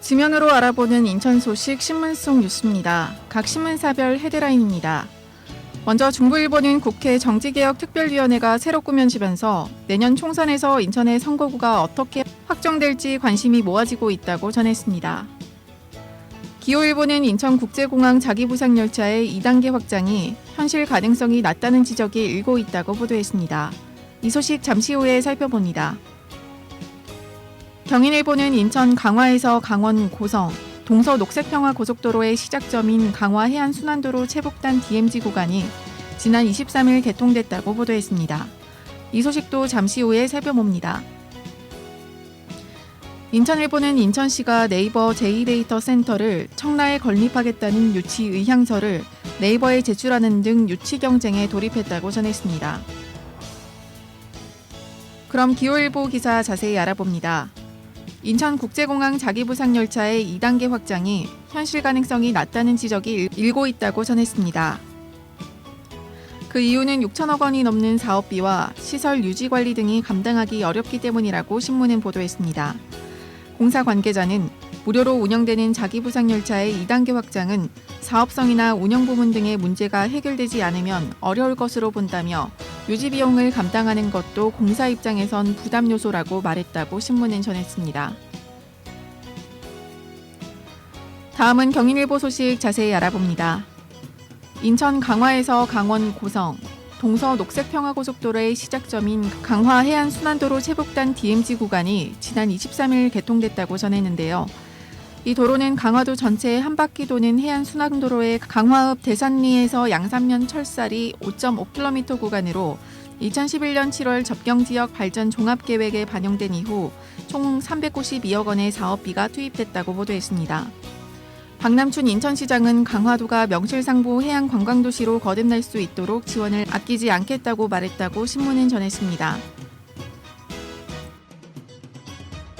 지면으로 알아보는 인천 소식 신문 속 뉴스입니다. 각 신문사별 헤드라인입니다. 먼저 중부일보는 국회 정치개혁특별위원회가 새로 꾸며지면서 내년 총선에서 인천의 선거구가 어떻게 확정될지 관심이 모아지고 있다고 전했습니다. 기호일보는 인천국제공항 자기부상 열차의 2단계 확장이 현실 가능성이 낮다는 지적이 일고 있다고 보도했습니다. 이 소식 잠시 후에 살펴봅니다. 경인일보는 인천 강화에서 강원 고성, 동서 녹색평화 고속도로의 시작점인 강화 해안 순환도로 체복단 DMZ 구간이 지난 23일 개통됐다고 보도했습니다. 이 소식도 잠시 후에 살펴봅니다. 인천일보는 인천시가 네이버 제2데이터 센터를 청라에 건립하겠다는 유치 의향서를 네이버에 제출하는 등 유치 경쟁에 돌입했다고 전했습니다. 그럼 기호일보 기사 자세히 알아봅니다. 인천국제공항 자기부상열차의 2단계 확장이 현실 가능성이 낮다는 지적이 일- 일고 있다고 전했습니다. 그 이유는 6천억 원이 넘는 사업비와 시설 유지 관리 등이 감당하기 어렵기 때문이라고 신문은 보도했습니다. 공사 관계자는 무료로 운영되는 자기부상 열차의 2단계 확장은 사업성이나 운영 부문 등의 문제가 해결되지 않으면 어려울 것으로 본다며 유지 비용을 감당하는 것도 공사 입장에선 부담 요소라고 말했다고 신문은 전했습니다. 다음은 경인일보 소식 자세히 알아봅니다. 인천 강화에서 강원 고성, 동서 녹색평화고속도로의 시작점인 강화 해안 순환도로 체복단 DMZ 구간이 지난 23일 개통됐다고 전했는데요. 이 도로는 강화도 전체에 한 바퀴 도는 해안 순환도로의 강화읍 대산리에서 양산면 철사리 5.5km 구간으로 2011년 7월 접경지역 발전 종합계획에 반영된 이후 총 392억 원의 사업비가 투입됐다고 보도했습니다. 박남춘 인천시장은 강화도가 명실상부 해양 관광도시로 거듭날 수 있도록 지원을 아끼지 않겠다고 말했다고 신문은 전했습니다.